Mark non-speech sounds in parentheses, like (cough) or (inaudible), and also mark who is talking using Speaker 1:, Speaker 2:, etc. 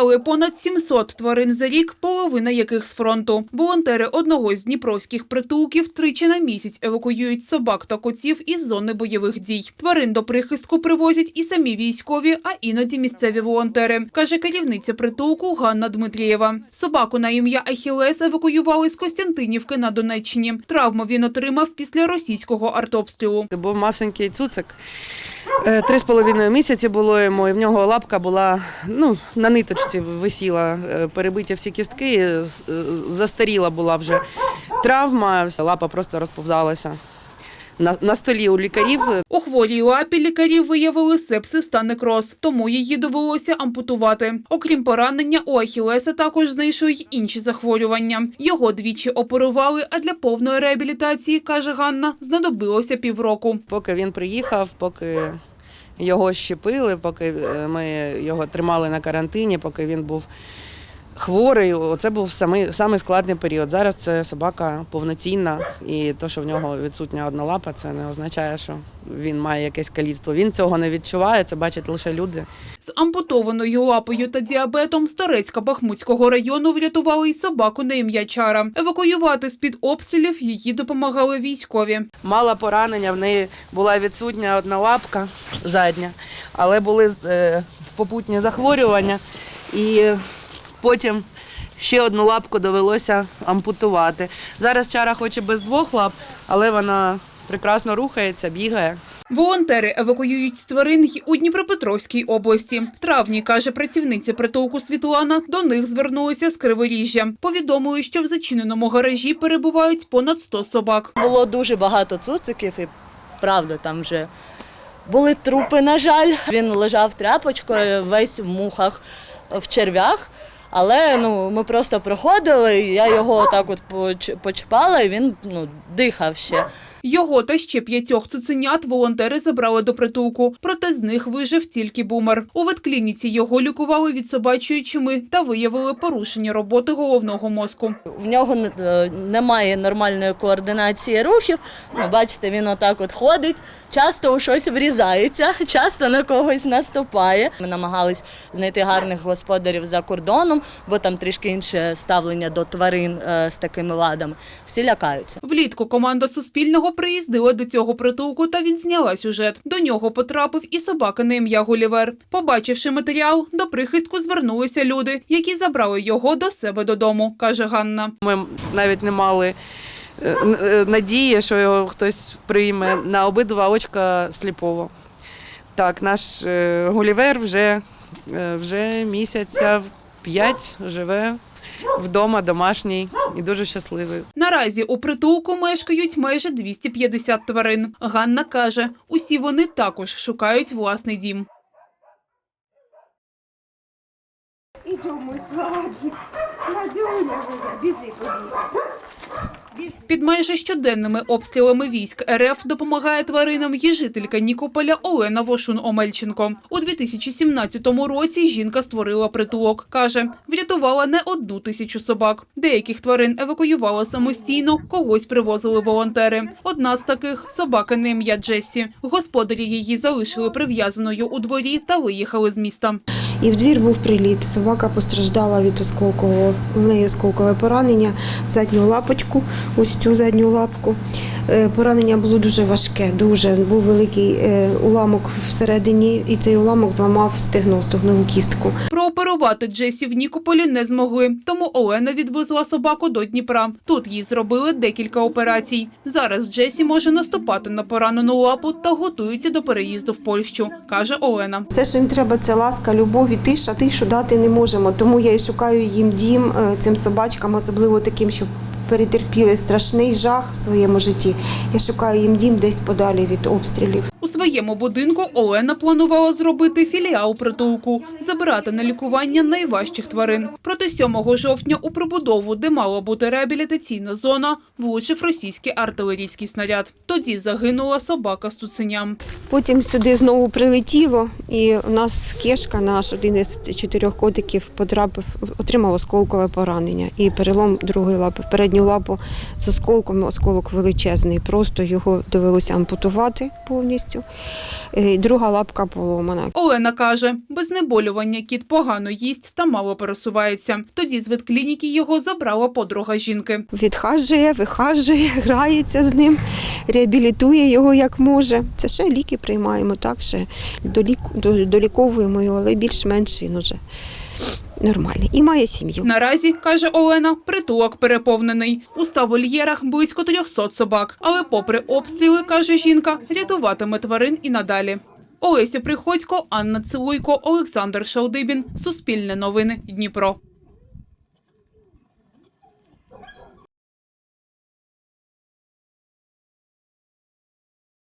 Speaker 1: Приймали понад 700 тварин за рік, половина яких з фронту. Волонтери одного з дніпровських притулків тричі на місяць евакуюють собак та котів із зони бойових дій. Тварин до прихистку привозять і самі військові, а іноді місцеві волонтери, каже керівниця притулку Ганна Дмитрієва. Собаку на ім'я Ахілес евакуювали з Костянтинівки на Донеччині. Травму він отримав після російського артобстрілу.
Speaker 2: Це був масенький цуцик. Е, Три з половиною місяці було йому, і в нього лапка була ну, на ниточці висіла, е, перебиті всі кістки, е, застаріла була вже травма, лапа просто розповзалася. На, на столі у лікарів
Speaker 1: хворій лапі лікарі виявили сепсис та некроз, тому її довелося ампутувати. Окрім поранення, у Ахілеса також знайшли й інші захворювання. Його двічі оперували, а для повної реабілітації, каже Ганна, знадобилося півроку.
Speaker 2: Поки він приїхав, поки його щепили, поки е, ми його тримали на карантині, поки він був хворий, це був самий, самий складний період. Зараз це собака повноцінна, і те, що в нього відсутня одна лапа, це не означає, що він має якесь каліцтво. Він цього не відчуває, це бачать лише люди.
Speaker 1: З ампутованою лапою та діабетом з Торецька Бахмутського району врятували й собаку на ім'я Чара. Евакуювати з-під обстрілів її допомагали військові.
Speaker 2: Мала поранення, в неї була відсутня одна лапка задня, але були е, попутні захворювання, і потім ще одну лапку довелося ампутувати. Зараз чара хоче без двох лап, але вона прекрасно рухається, бігає.
Speaker 1: Волонтери евакуюють з тварин й у Дніпропетровській області. В травні, каже працівниця притулку Світлана, до них звернулися з Криворіжжя. Повідомили, що в зачиненому гаражі перебувають понад 100 собак.
Speaker 3: Було дуже багато цуциків, і правда, там вже були трупи, на жаль. Він лежав тряпочкою, весь в мухах, в черв'ях. Але ну, ми просто проходили, і я його так от поч- почіпала, і він ну, дихав ще.
Speaker 1: Його та ще п'ятьох цуценят волонтери забрали до притулку. Проте з них вижив тільки бумер. У ветклініці його лікували від собачої чуми та виявили порушення роботи головного мозку.
Speaker 3: В нього е, немає нормальної координації рухів. Ну, бачите, він отак от ходить, часто у щось врізається, часто на когось наступає. Ми намагались знайти гарних господарів за кордоном, бо там трішки інше ставлення до тварин е, з такими ладами. Всі лякаються.
Speaker 1: Влітку команда Суспільного приїздила до цього притулку та відзняла сюжет. До нього потрапив і собака на ім'я Гулівер. Побачивши матеріал, до прихистку звернулися люди, які забрали його до себе додому, каже Ганна.
Speaker 2: Ми навіть не мали е, е, надії, що його хтось прийме на обидва очка сліпово. Так, наш Гулівер вже, вже місяця п'ять живе вдома, домашній і дуже щасливий.
Speaker 1: Наразі у притулку мешкають майже 250 тварин. Ганна каже, усі вони також шукають власний дім.
Speaker 4: Ідемо, Сладі, Надюня біжи. Біжи.
Speaker 1: Під майже щоденними обстрілами військ РФ допомагає тваринам і жителька Нікополя Олена Вошун-Омельченко. У 2017 році жінка створила притулок. Каже, врятувала не одну тисячу собак. Деяких тварин евакуювала самостійно, когось привозили волонтери. Одна з таких – собака на ім'я Джесі. Господарі її залишили прив'язаною у дворі та виїхали з міста.
Speaker 5: І в двір був приліт. Собака постраждала від осколкового, в неї осколкове поранення задню лапочку, ось цю задню лапку. Е, Поранення було дуже важке, дуже був великий е, уламок всередині, і цей уламок зламав стегно, стегнову кістку.
Speaker 1: Прооперувати Джесі в Нікополі не змогли, тому Олена відвезла собаку до Дніпра. Тут їй зробили декілька операцій. Зараз Джесі може наступати на поранену лапу та готується до переїзду в Польщу, каже Олена.
Speaker 5: Все, що їм треба, це ласка, любов і тиша. Тишу дати не можемо. Тому я і шукаю їм дім е, цим собачкам, особливо таким, що перетерпіли страшний жах в своєму житті. Я шукаю їм дім десь подалі від обстрілів.
Speaker 1: Своєму будинку Олена планувала зробити філіал притулку, забирати на лікування найважчих тварин. Проте 7 жовтня у прибудову, де мала бути реабілітаційна зона, влучив російський артилерійський снаряд. Тоді загинула собака з цуценям.
Speaker 5: Потім сюди знову прилетіло, і у нас кешка, наш один із чотирьох котиків, потрапив, отримав осколкове поранення і перелом другої лапи. Передню лапу з осколком, осколок величезний. Просто його довелося ампутувати повністю. Повністю. Е, Друга лапка поломана.
Speaker 1: Олена каже, без знеболювання кіт погано їсть та мало пересувається. Тоді з ветклініки його забрала подруга жінки.
Speaker 5: Відхажує, вихажує, (laughs) грається з ним, реабілітує його як може. Це ще ліки приймаємо, так, ще доліковуємо його, але більш-менш він уже нормальний. І має сім'ю.
Speaker 1: Наразі, каже Олена, притулок переповнений. У ста вольєрах близько 300 собак. Але попри обстріли, каже жінка, рятуватиме тварин і надалі. Олеся Приходько, Анна Цилуйко, Олександр Шалдибін. Суспільне новини. Дніпро.